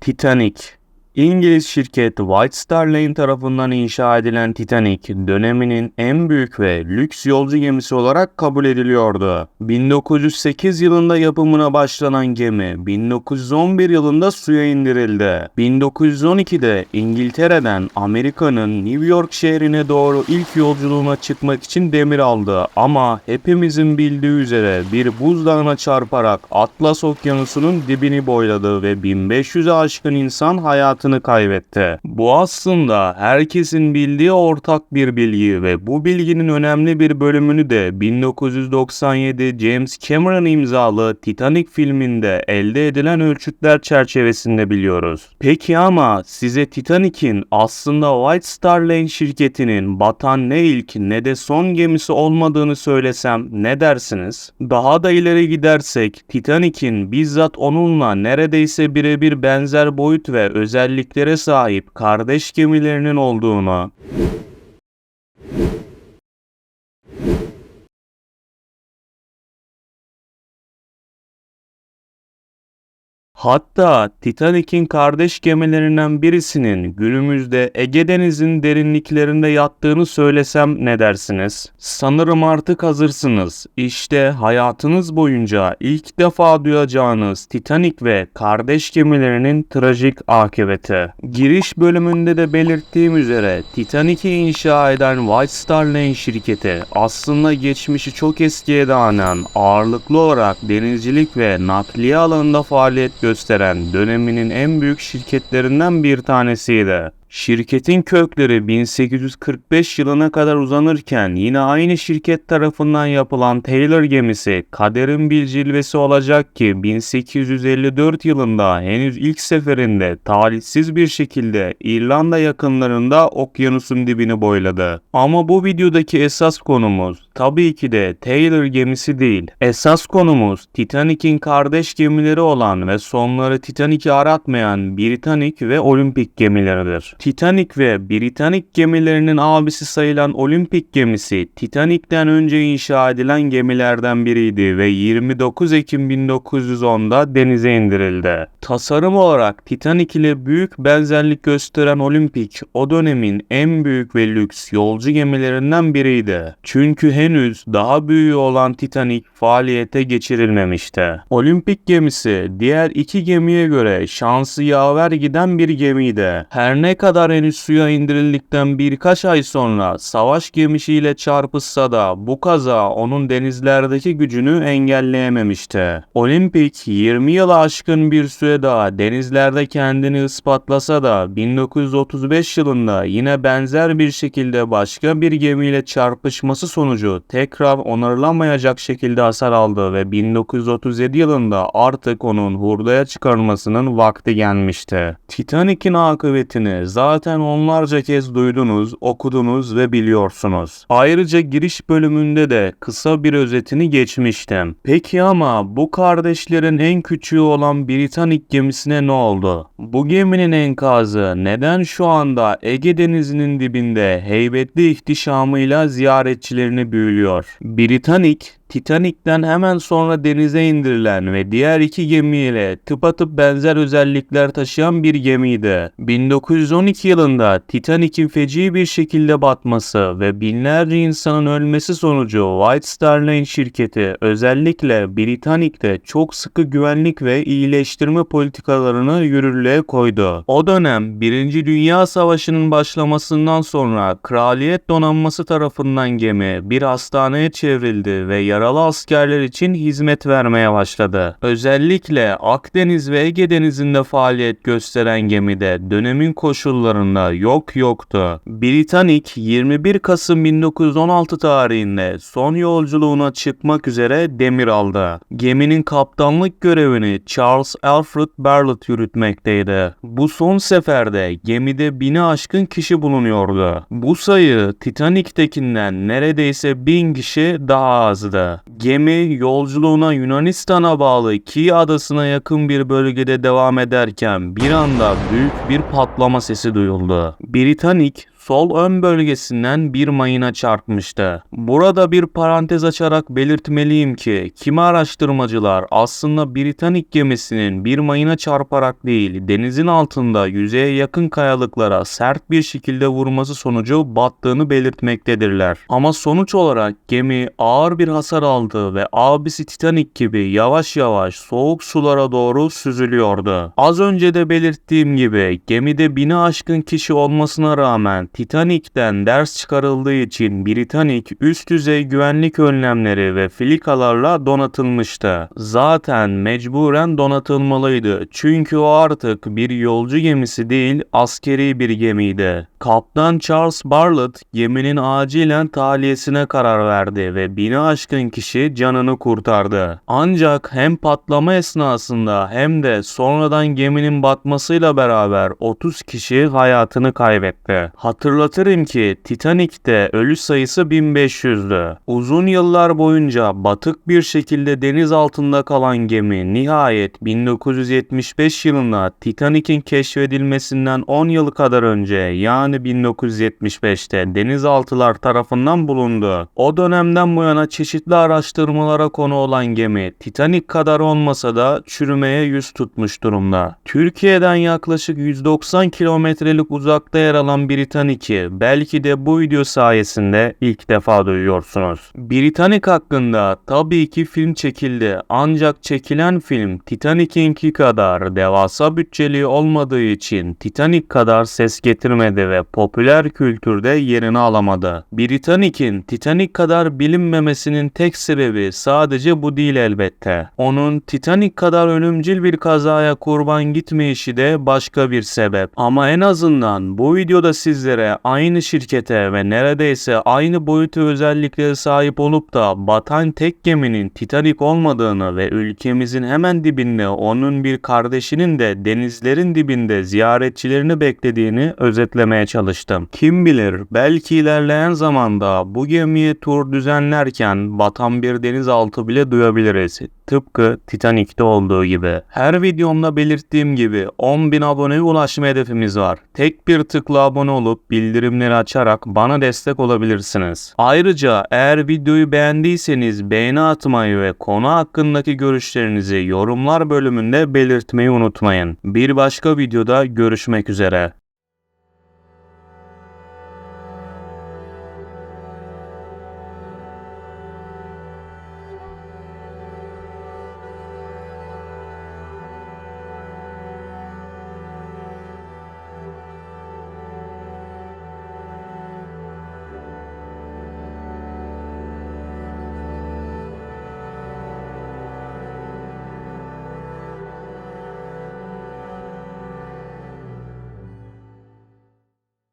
Titanic İngiliz şirket White Star Line tarafından inşa edilen Titanic, döneminin en büyük ve lüks yolcu gemisi olarak kabul ediliyordu. 1908 yılında yapımına başlanan gemi, 1911 yılında suya indirildi. 1912'de İngiltere'den Amerika'nın New York şehrine doğru ilk yolculuğuna çıkmak için demir aldı ama hepimizin bildiği üzere bir buzdağına çarparak Atlas Okyanusu'nun dibini boyladı ve 1500'e aşkın insan hayatını hayatını kaybetti. Bu aslında herkesin bildiği ortak bir bilgi ve bu bilginin önemli bir bölümünü de 1997 James Cameron imzalı Titanic filminde elde edilen ölçütler çerçevesinde biliyoruz. Peki ama size Titanic'in aslında White Star Line şirketinin batan ne ilk ne de son gemisi olmadığını söylesem ne dersiniz? Daha da ileri gidersek Titanic'in bizzat onunla neredeyse birebir benzer boyut ve özellik özelliklere sahip kardeş gemilerinin olduğunu, Hatta Titanic'in kardeş gemilerinden birisinin günümüzde Ege Denizi'nin derinliklerinde yattığını söylesem ne dersiniz? Sanırım artık hazırsınız. İşte hayatınız boyunca ilk defa duyacağınız Titanic ve kardeş gemilerinin trajik akıbeti. Giriş bölümünde de belirttiğim üzere Titanic'i inşa eden White Star Line şirketi aslında geçmişi çok eskiye dayanan ağırlıklı olarak denizcilik ve nakliye alanında faaliyet gösteren gösteren döneminin en büyük şirketlerinden bir tanesiydi. Şirketin kökleri 1845 yılına kadar uzanırken yine aynı şirket tarafından yapılan Taylor gemisi kaderin bir cilvesi olacak ki 1854 yılında henüz ilk seferinde talihsiz bir şekilde İrlanda yakınlarında okyanusun dibini boyladı. Ama bu videodaki esas konumuz tabii ki de Taylor gemisi değil. Esas konumuz Titanic'in kardeş gemileri olan ve sonları Titanic'i aratmayan Britannic ve Olimpik gemileridir. Titanic ve Britannic gemilerinin abisi sayılan Olimpik gemisi Titanic'ten önce inşa edilen gemilerden biriydi ve 29 Ekim 1910'da denize indirildi. Tasarım olarak Titanic ile büyük benzerlik gösteren Olimpik o dönemin en büyük ve lüks yolcu gemilerinden biriydi. Çünkü henüz daha büyüğü olan Titanic faaliyete geçirilmemişti. Olimpik gemisi diğer iki gemiye göre şansı yaver giden bir gemiydi. Her ne kadar kadar henüz suya indirildikten birkaç ay sonra savaş gemisiyle çarpışsa da bu kaza onun denizlerdeki gücünü engelleyememişti. Olimpik 20 yılı aşkın bir süre daha denizlerde kendini ispatlasa da 1935 yılında yine benzer bir şekilde başka bir gemiyle çarpışması sonucu tekrar onarılamayacak şekilde hasar aldı ve 1937 yılında artık onun hurdaya çıkarılmasının vakti gelmişti. Titanic'in akıbetini zaten onlarca kez duydunuz, okudunuz ve biliyorsunuz. Ayrıca giriş bölümünde de kısa bir özetini geçmiştim. Peki ama bu kardeşlerin en küçüğü olan Britannic gemisine ne oldu? Bu geminin enkazı neden şu anda Ege Denizi'nin dibinde heybetli ihtişamıyla ziyaretçilerini büyülüyor? Britannic Titanic'ten hemen sonra denize indirilen ve diğer iki gemiyle tıpatıp benzer özellikler taşıyan bir gemiydi. 1912 yılında Titanic'in feci bir şekilde batması ve binlerce insanın ölmesi sonucu White Star Line şirketi özellikle Britannic'te çok sıkı güvenlik ve iyileştirme politikalarını yürürlüğe koydu. O dönem 1. Dünya Savaşı'nın başlamasından sonra Kraliyet Donanması tarafından gemi bir hastaneye çevrildi ve yaralı askerler için hizmet vermeye başladı. Özellikle Akdeniz ve Ege Denizi'nde faaliyet gösteren gemide dönemin koşullarında yok yoktu. Britannic 21 Kasım 1916 tarihinde son yolculuğuna çıkmak üzere demir aldı. Geminin kaptanlık görevini Charles Alfred Bartlett yürütmekteydi. Bu son seferde gemide bini aşkın kişi bulunuyordu. Bu sayı Titanic'tekinden neredeyse bin kişi daha azdı. Gemi yolculuğuna Yunanistan'a bağlı Ki adasına yakın bir bölgede devam ederken bir anda büyük bir patlama sesi duyuldu. Britannic sol ön bölgesinden bir mayına çarpmıştı. Burada bir parantez açarak belirtmeliyim ki kimi araştırmacılar aslında Britannik gemisinin bir mayına çarparak değil denizin altında yüzeye yakın kayalıklara sert bir şekilde vurması sonucu battığını belirtmektedirler. Ama sonuç olarak gemi ağır bir hasar aldı ve abisi Titanic gibi yavaş yavaş soğuk sulara doğru süzülüyordu. Az önce de belirttiğim gibi gemide bini aşkın kişi olmasına rağmen Titanic'ten ders çıkarıldığı için Britannic üst düzey güvenlik önlemleri ve filikalarla donatılmıştı. Zaten mecburen donatılmalıydı çünkü o artık bir yolcu gemisi değil askeri bir gemiydi. Kaptan Charles Bartlett geminin acilen tahliyesine karar verdi ve bini aşkın kişi canını kurtardı. Ancak hem patlama esnasında hem de sonradan geminin batmasıyla beraber 30 kişi hayatını kaybetti. Hatırlatırım ki Titanic'te ölü sayısı 1500'dü. Uzun yıllar boyunca batık bir şekilde deniz altında kalan gemi nihayet 1975 yılında Titanic'in keşfedilmesinden 10 yıl kadar önce yani 1975'te denizaltılar tarafından bulundu. O dönemden bu yana çeşitli araştırmalara konu olan gemi Titanic kadar olmasa da çürümeye yüz tutmuş durumda. Türkiye'den yaklaşık 190 kilometrelik uzakta yer alan Britannic'i belki de bu video sayesinde ilk defa duyuyorsunuz. Britannic hakkında tabii ki film çekildi ancak çekilen film Titanic'inki kadar devasa bütçeli olmadığı için Titanic kadar ses getirmedi ve popüler kültürde yerini alamadı. Britannic'in Titanic kadar bilinmemesinin tek sebebi sadece bu değil elbette. Onun Titanic kadar ölümcül bir kazaya kurban gitmeyişi de başka bir sebep. Ama en azından bu videoda sizlere aynı şirkete ve neredeyse aynı boyutu özelliklere sahip olup da batan tek geminin Titanic olmadığını ve ülkemizin hemen dibinde onun bir kardeşinin de denizlerin dibinde ziyaretçilerini beklediğini özetlemeye çalıştım. Kim bilir belki ilerleyen zamanda bu gemiye tur düzenlerken batan bir denizaltı bile duyabiliriz. Tıpkı Titanic'te olduğu gibi. Her videomda belirttiğim gibi 10.000 aboneye ulaşma hedefimiz var. Tek bir tıkla abone olup bildirimleri açarak bana destek olabilirsiniz. Ayrıca eğer videoyu beğendiyseniz beğeni atmayı ve konu hakkındaki görüşlerinizi yorumlar bölümünde belirtmeyi unutmayın. Bir başka videoda görüşmek üzere.